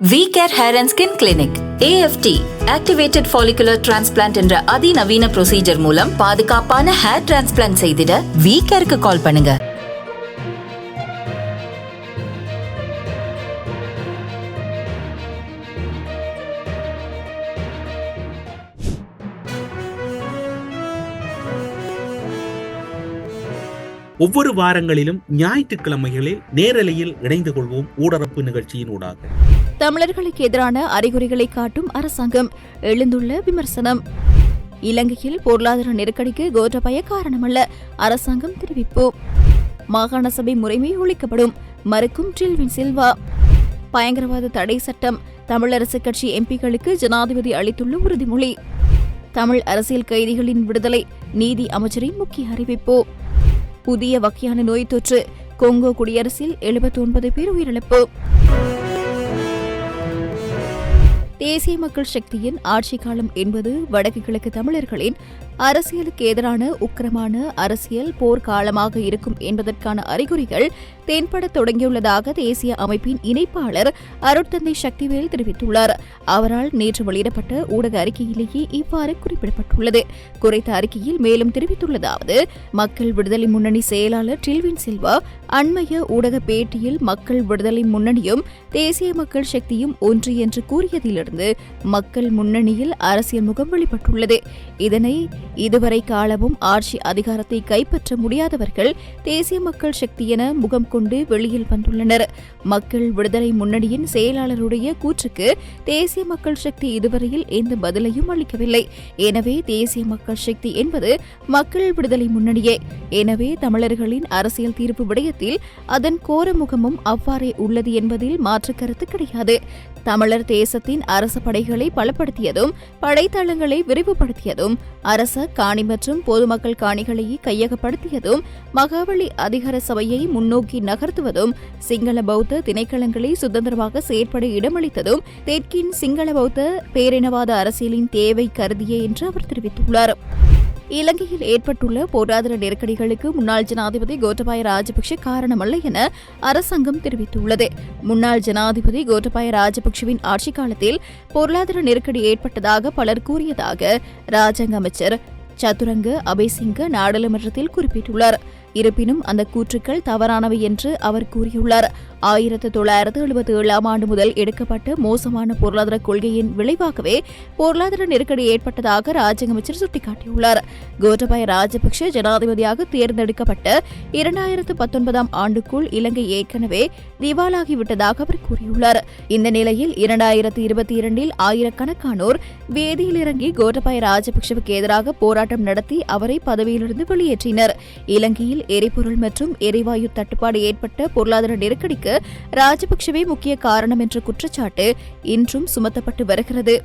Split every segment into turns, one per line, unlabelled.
V care hair and skin clinic AFT activated follicular transplant என்ற அதிநவீன procedure மூலம் பாதுகாப்பான ஹேர் டிரான்ஸ்பிளான்ட் செய்திட வி கேருக்கு கால் பண்ணுங்க.
ஒவ்வொரு வாரங்களிலும் ஞாயிற்றுக்கிழமைகளில் நேரலையில் இணைந்து கொள்வோம் ஊடரப்பு நிகழ்ச்சியின் ஊடாக.
தமிழர்களுக்கு எதிரான அறிகுறிகளை காட்டும் அரசாங்கம். எழுந்துள்ள விமர்சனம். இலங்கையில் பொருளாதார நெருக்கடிக்கு கோட்டபய காரணமல்ல அரசாங்கம் தெரிவிப்பு. மாகாண சபை முறைமை ஒழிக்கப்படும் மறுக்கும் டில்வின் சில்வா. பயங்கரவாத தடை சட்டம் தமிழரசுக் கட்சி எம்பிக்களுக்கு ஜனாதிபதி அளித்துள்ள உறுதிமொழி. தமிழ் அரசியல் கைதிகளின் விடுதலை நீதி அமைச்சரின் முக்கிய அறிவிப்பு. புதிய வகையான நோய் தொற்று கொங்கோ குடியரசில் எழுபத்தி ஒன்பது பேர் உயிரிழப்பு. தேசிய மக்கள் சக்தியின் ஆட்சி காலம் என்பது வடக்கு கிழக்கு தமிழர்களின் அரசியலுக்கு எதிரான உக்கிரமான அரசியல் போர்க்காலமாக இருக்கும் என்பதற்கான அறிகுறிகள் தென்பட தொடங்கியுள்ளதாக தேசிய அமைப்பின் இணைப்பாளர் அருட்தந்தை சக்திவேல் தெரிவித்துள்ளார். அவரால் நேற்று வெளியிடப்பட்ட ஊடக அறிக்கையிலேயே இவ்வாறு குறிப்பிடப்பட்டுள்ளது. குறித்த அறிக்கையில் மேலும் தெரிவித்துள்ளதாவது மக்கள் விடுதலை முன்னணி செயலாளர் டில்வின் சில்வா அண்மைய ஊடக பேட்டியில் மக்கள் விடுதலை முன்னணியும் தேசிய மக்கள் சக்தியும் ஒன்று என்று கூறியதிலிருந்து மக்கள் முன்னணியில் அரசியல் முகம் வெளிப்பட்டுள்ளது. இதனை இதுவரை காலமும் ஆட்சி அதிகாரத்தை கைப்பற்ற முடியாதவர்கள் தேசிய மக்கள் சக்தி என முகம் கொண்டு வெளியில் வந்துள்ளனர். மக்கள் விடுதலை முன்னணியின் செயலாளருடைய கூற்றுக்கு தேசிய மக்கள் சக்தி இதுவரையில் எந்த பதிலையும் அளிக்கவில்லை. எனவே தேசிய மக்கள் சக்தி என்பது மக்கள் விடுதலை முன்னணியே. எனவே தமிழர்களின் அரசியல் தீர்ப்பு விடயத்தில் அதன் கோர முகமும் அவ்வாறே உள்ளது என்பதில் மாற்று கருத்து கிடையாது. தமிழர் தேசத்தின் அரச படைகளை பலப்படுத்தியதும் படைத்தளங்களை விரிவுபடுத்தியதும் அரச காணி மற்றும் பொதுமக்கள் காணிகளை கையகப்படுத்தியதும் மகாவலி அதிகார சபையை முன்னோக்கி நகர்த்துவதும் சிங்கள பௌத்த திணைக்களங்களை சுதந்திரமாக செயற்பட இடமளித்ததும் தெற்கின் சிங்கள பௌத்த பேரினவாத அரசியலின் தேவை கருதியே என்று அவர் தெரிவித்துள்ளார். இலங்கையில் ஏற்பட்டுள்ள பொருளாதார நெருக்கடிகளுக்கு முன்னாள் ஜனாதிபதி கோட்டபாய ராஜபக்ஷ காரணமல்ல என அரசாங்கம் தெரிவித்துள்ளது. முன்னாள் ஜனாதிபதி கோட்டபாய ராஜபக்ஷவின் ஆட்சிக் காலத்தில் பொருளாதார நெருக்கடி ஏற்பட்டதாக பலர் கூறியதாக ராஜாங்க அமைச்சர் சதுரங்க அபய்சிங்க நாடாளுமன்றத்தில் குறிப்பிட்டுள்ளார். இருப்பினும் அந்த கூற்றுக்கள் தவறானவை என்று அவர் கூறியுள்ளார். ஆயிரத்து தொள்ளாயிரத்து எழுபத்தி ஏழாம் ஆண்டு முதல் எடுக்கப்பட்ட மோசமான பொருளாதார கொள்கையின் விளைவாகவே பொருளாதார நெருக்கடி ஏற்பட்டதாக ராஜ்ய அமைச்சர் சுட்டிக்காட்டியுள்ளார். கோட்டபாய ராஜபக்ஷ ஜனாதிபதியாக தேர்ந்தெடுக்கப்பட்ட இரண்டாயிரத்து பத்தொன்பதாம் ஆண்டுக்குள் இலங்கை ஏற்கனவே திவாலாகிவிட்டதாக அவர் கூறியுள்ளார். இந்த நிலையில் இரண்டாயிரத்து இருபத்தி இரண்டில் ஆயிரக்கணக்கானோர் வேதியில் இறங்கி கோட்டபாய ராஜபக்ஷவுக்கு எதிராக போராட்டம் நடத்தி அவரை பதவியிலிருந்து வெளியேற்றினர். இலங்கையில் எரிபொருள் மற்றும் எரிவாயு தட்டுப்பாடு ஏற்பட்ட பொருளாதார நெருக்கடிக்கு ராஜபக்சவே முக்கிய காரணம் என்ற குற்றச்சாட்டு இன்றும் சுமத்தப்பட்டு வருகிறது.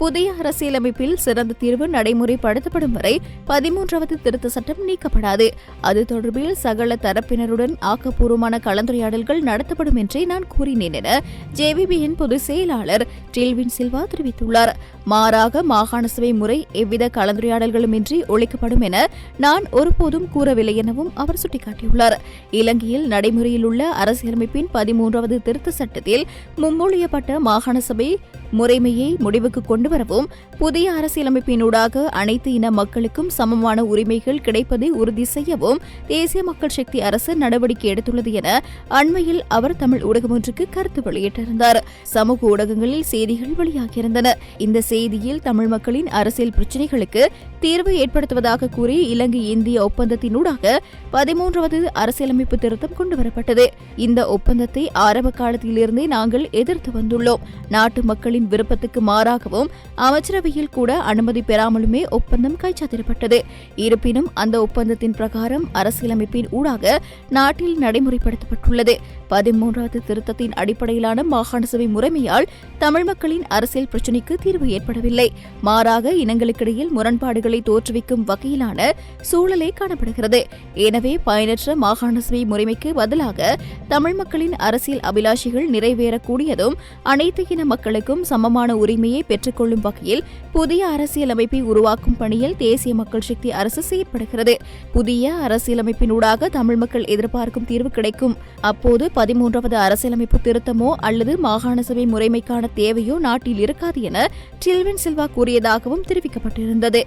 புதிய அரசியலமைப்பில் சிறந்த தீர்வு நடைமுறைப்படுத்தப்படும் வரை பதிமூன்றாவது திருத்த சட்டம் நீக்கப்படாது. அது தொடர்பில் சகல தரப்பினருடன் ஆக்கப்பூர்வமான கலந்துரையாடல்கள் நடத்தப்படும் என்றே நான் கூறினேன் என ஜேவிபியின் பொதுச் செயலாளர் டில்வின் சில்வா தெரிவித்துள்ளார். மாறாக மாகாண சபை முறை எவ்வித கலந்துரையாடல்களுமின்றி ஒழிக்கப்படும் என நான் ஒருபோதும் கூறவில்லை எனவும் அவர் சுட்டிக்காட்டியுள்ளார். இலங்கையில் நடைமுறையில் உள்ள அரசியலமைப்பின் பதிமூன்றாவது திருத்த சட்டத்தில் முன்மொழியப்பட்ட மாகாண சபை முறைமையை முடிவுக்கு கொண்டுவரவும் புதிய அரசியலமைப்பினூடாக அனைத்து இன மக்களுக்கும் சமமான உரிமைகள் கிடைப்பதை உறுதி செய்யவும் தேசிய மக்கள் சக்தி அரசு நடவடிக்கை எடுத்துள்ளது என அண்மையில் அவர் தமிழ் ஊடகம் ஒன்றுக்கு கருத்து வெளியிட்டிருந்தார். சமூக ஊடகங்களில் செய்திகள் வெளியாகியிருந்தன. இந்த செய்தியில் தமிழ் மக்களின் அரசியல் பிரச்சினைகளுக்கு தீர்வு ஏற்படுத்துவதாக கூறி இலங்கை இந்திய ஒப்பந்தத்தினூடாக பதிமூன்றாவது அரசியலமைப்பு திருத்தம் கொண்டுவரப்பட்டது இந்த ஒப்பந்தத்தை ஆரம்ப காலத்திலிருந்தே நாங்கள் எதிர்த்து வந்துள்ளோம். நாட்டு மக்களின் விருப்பத்துக்கு மாறாகவும் அமைச்சரவையில் கூட அனுமதி பெறாமலுமே ஒப்பந்தம் கைச்சாத்திடப்பட்டது. இருப்பினும் அந்த ஒப்பந்தத்தின் பிரகாரம் அரசியலமைப்பின் ஊடாக நாட்டில் நடைமுறைப்படுத்தப்பட்டுள்ளது. பதிமூன்றாவது திருத்தத்தின் அடிப்படையிலான மாகாண சபை முறைமையால் தமிழ் மக்களின் அரசியல் பிரச்சினைக்கு தீர்வு ஏற்படவில்லை. மாறாக இனங்களுக்கிடையில் முரண்பாடுகளை தோற்றுவிக்கும் வகையிலான சூழலே காணப்படுகிறது. எனவே பயனற்ற மாகாண சபை முறைமைக்கு பதிலாக தமிழ் மக்களின் அரசியல் அபிலாஷைகள் நிறைவேறக்கூடியதும் அனைத்து இன மக்களுக்கும் சமமான உரிமையை பெற்றுக்கொள்ளும் வகையில் புதிய அரசியலமைப்பை உருவாக்கும் பணியில் தேசிய மக்கள் சக்தி அரசு செயற்படுகிறது. புதிய அரசியலமைப்பினூடாக தமிழ் மக்கள் எதிர்பார்க்கும் தீர்வு கிடைக்கும். அப்போது பதிமூன்றாவது அரசியலமைப்பு திருத்தமோ அல்லது மாகாண சபை முறைமைக்கான தேவையோ நாட்டில் இருக்காது என டில்வின் செல்வா கூறியதாகவும் தெரிவிக்கப்பட்டிருந்தது.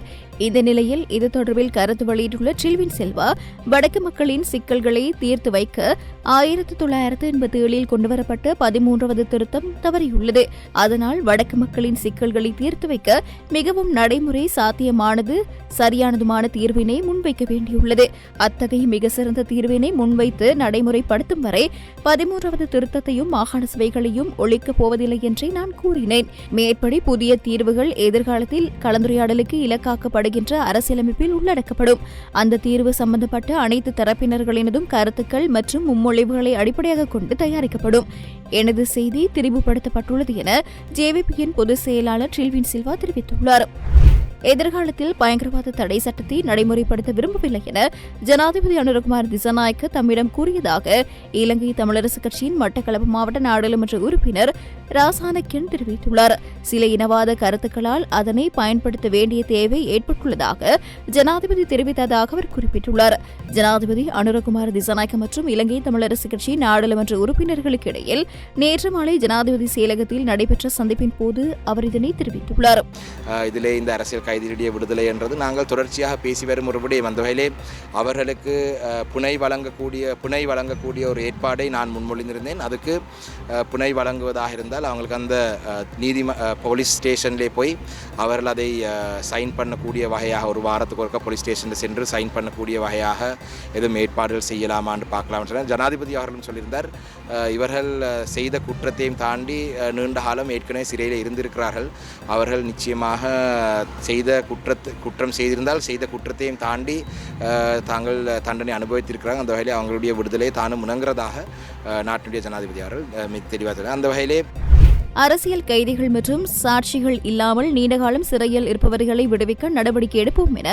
இந்த நிலையில் இது தொடர்பில் கருத்து வெளியிட்டுள்ள டில்வின் செல்வா வடக்கு மக்களின் சிக்கல்களை தீர்த்து வைக்க ஆயிரத்தி தொள்ளாயிரத்து எண்பத்தி ஏழில் கொண்டுவரப்பட்ட பதிமூன்றாவது திருத்தம் தவறியுள்ளது. அதனால் வடக்கு மக்களின் சிக்கல்களை தீர்த்து வைக்க மிகவும் நடைமுறை சாத்தியமானது சரியானதுமான தீர்வினை முன்வைக்க வேண்டியுள்ளது. அத்தகைய மிக சிறந்த தீர்வினை முன்வைத்து நடைமுறைப்படுத்தும் வரை பதிமூன்றாவது திருத்தத்தையும் மாகாண சபைகளையும் ஒழிக்கப் போவதில்லை என்றே நான் கூறினேன். மேற்படி புதிய தீர்வுகள் எதிர்காலத்தில் கலந்துரையாடலுக்கு இலக்காக்கப்படுகின்ற அரசியலமைப்பில் உள்ளடக்கப்படும். அந்த தீர்வு சம்பந்தப்பட்ட அனைத்து தரப்பினர்களினதும் கருத்துக்கள் மற்றும் முன்மொழிவுகளை அடிப்படையாக கொண்டு தயாரிக்கப்படும். எனது செய்தி திரிவுபடுத்தப்பட்டுள்ளது என ஜேவிபியின் பொதுச் செயலாளர் ட்ரில்வின் சில்வா தெரிவித்துள்ளார். எதிர்காலத்தில் பயங்கரவாத தடை சட்டத்தை நடைமுறைப்படுத்த விரும்பவில்லை என ஜனாதிபதி அனுரகுமார் திசநாயக்க தம்மிடம் கூறியதாக இலங்கை தமிழரசு கட்சியின் மட்டக்களப்பு மாவட்ட நாடாளுமன்ற உறுப்பினர் ராசானக்கியன் தெரிவித்துள்ளார். சில இனவாத கருத்துக்களால் அதனை பயன்படுத்த வேண்டிய தேவை ஏற்பட்டுள்ளதாக ஜனாதிபதி தெரிவித்ததாக அவர் குறிப்பிட்டுள்ளார். ஜனாதிபதி அனுரகுமார் திசநாயக்க மற்றும் இலங்கை தமிழரசு கட்சி நாடாளுமன்ற உறுப்பினர்களுக்கு இடையில் நேற்று மாலை ஜனாதிபதி செயலகத்தில் நடைபெற்ற சந்திப்பின் போது அவர் இதனை தெரிவித்துள்ளார்.
இதிலே இந்த அரசியல் கைதிகளுடைய விடுதலை என்றது நாங்கள் தொடர்ச்சியாக பேசி வரும் ஒரு விடயம். அந்த வகையிலே அவர்களுக்கு புனை வழங்கக்கூடிய புனை வழங்கக்கூடிய ஒரு ஏற்பாடை நான் முன்மொழிந்திருந்தேன். அதுக்கு புனை வழங்குவதாக இருந்தால் அவங்களுக்கு அந்த நீதிம போலீஸ் ஸ்டேஷன்லே போய் அவர்கள் அதை சைன் பண்ணக்கூடிய வகையாக ஒரு வாரத்துக்கு ஒருக்க போலீஸ் ஸ்டேஷனில் சென்று சைன் பண்ணக்கூடிய வகையாக எதுவும் ஏற்பாடுகள் செய்யலாமான்னு பார்க்கலாம்னு சொன்னார். ஜனாதிபதி அவர்களும் சொல்லியிருந்தார் இவர்கள் செய்த குற்றத்தையும் தாண்டி நீண்ட காலம் ஏற்கனவே சிறையில் இருந்திருக்கிறார்கள். அவர்கள் நிச்சயமாக செய்த குற்றத்தை குற்றம் செய்திருந்தால் செய்த குற்றத்தையும் தாண்டி தாங்கள் தண்டனை அனுபவித்திருக்கிறாங்க. அந்த வகையில் அவங்களுடைய விடுதலை தானும் முணங்குறதாக நாட்டினுடைய ஜனாதிபதி அவர்கள் தெளிவாக அந்த வகையிலே
அரசியல் கைதிகள் மற்றும் சாட்சிகள் இல்லாமல் நீண்டகாலம் சிறையில் இருப்பவர்களை விடுவிக்க நடவடிக்கை எடுப்போம் என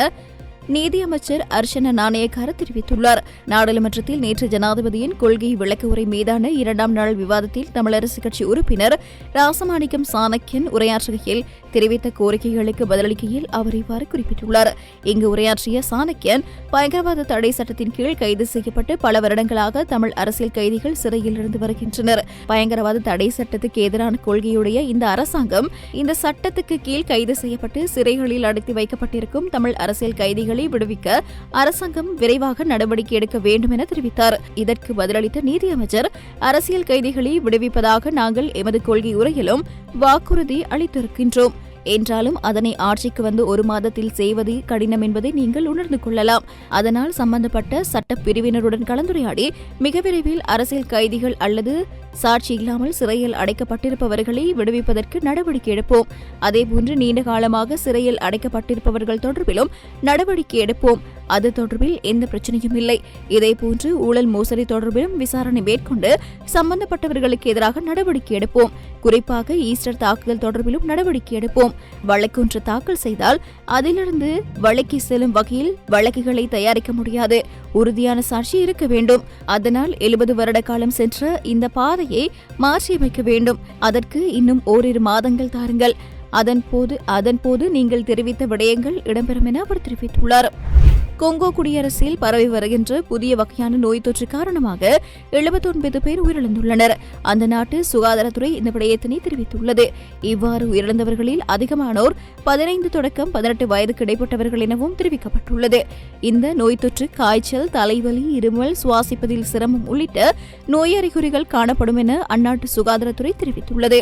நீதியமைச்சர் அர்ச்சன நாணயக்கார தெரிவித்துள்ளார். நாடாளுமன்றத்தில் நேற்று ஜனாதிபதியின் கொள்கை விளக்க உரை மீதான இரண்டாம் நாள் விவாதத்தில் தமிழரசு கட்சி உறுப்பினர் ராசமாணிக்கம் சாணக்கியன் உரையாற்றுகையில் தெரிவித்த கோரிக்கைகளுக்கு பதிலளிக்கையில் அவர் இவ்வாறு குறிப்பிட்டுள்ளார். இங்கு உரையாற்றிய சாணக்கியன் பயங்கரவாத தடை சட்டத்தின் கீழ் கைது செய்யப்பட்டு பல வருடங்களாக தமிழ் அரசியல் கைதிகள் சிறையில் இருந்து வருகின்றனர். பயங்கரவாத தடை சட்டத்துக்கு எதிரான கொள்கையுடைய இந்த அரசாங்கம் இந்த சட்டத்துக்கு கீழ் கைது செய்யப்பட்டு சிறைகளில் அடைத்து வைக்கப்பட்டிருக்கும் தமிழ் அரசியல் கைதிகள் விடுவிக்க அரசாங்கம் விரைவாக நடவடிக்கை எடுக்க வேண்டும் என தெரிவித்தார். இதற்கு பதிலளித்த நீதியமைச்சர் அரசியல் கைதிகளை விடுவிப்பதாக நாங்கள் எமது கொள்கை உரையிலும் வாக்குறுதி அளித்திருக்கின்றோம். என்றாலும் அதனை ஆட்சிக்கு வந்து ஒரு மாதத்தில் செய்வது கடினம் என்பதை நீங்கள் உணர்ந்து கொள்ளலாம். அதனால் சம்பந்தப்பட்ட சட்ட பிரிவினருடன் கலந்துரையாடி மிக விரைவில் அரசியல் கைதிகள் அல்லது சாட்சி இல்லாமல் சிறையில் அடைக்கப்பட்டிருப்பவர்களை விடுவிப்பதற்கு நடவடிக்கை எடுப்போம். அதேபோன்று நீண்ட காலமாக சிறையில் அடைக்கப்பட்டிருப்பவர்கள் தொடர்பிலும் நடவடிக்கை எடுப்போம். அது தொடர்பில் எந்த பிரச்சனையும் இல்லை. இதேபோன்று ஊழல் மோசடி தொடர்பிலும் விசாரணை மேற்கொண்டு சம்பந்தப்பட்டவர்களுக்கு எதிராக நடவடிக்கை எடுப்போம். குறிப்பாக ஈஸ்டர் தாக்குதல் தொடர்பிலும் நடவடிக்கை எடுப்போம். வழக்கொன்று தாக்கல் செய்தால் அதிலிருந்து வழக்கி செல்லும் வகையில் வழக்குகளை தயாரிக்க முடியாது. உறுதியான சாட்சி இருக்க வேண்டும். அதனால் எழுபது வருட காலம் சென்ற இந்த பாதையை மாற்றியமைக்க வேண்டும். அதற்கு இன்னும் ஓரிரு மாதங்கள் தாருங்கள். அதன் போது அதன் போது நீங்கள் தெரிவித்த விடயங்கள் இடம்பெறும் என அவர் தெரிவித்துள்ளார். கொங்கோ குடியரசில் பரவி வருகின்ற புதிய வகையான நோய் தொற்று காரணமாக எழுபத்தொன்பது பேர் உயிரிழந்துள்ளனர். அந்த நாட்டு சுகாதாரத்துறை இந்த விடயத்தினை தெரிவித்துள்ளது. இவ்வாறு உயிரிழந்தவர்களில் அதிகமானோர் பதினைந்து தொடக்கம் பதினெட்டு வயதுக்கு இடைப்பட்டவர்கள் எனவும் தெரிவிக்கப்பட்டுள்ளது. இந்த நோய் தொற்று காய்ச்சல் தலைவலி இருமல் சுவாசிப்பதில் சிரமம் உள்ளிட்ட நோய் அறிகுறிகள் காணப்படும் என அந்நாட்டு சுகாதாரத்துறை தெரிவித்துள்ளது.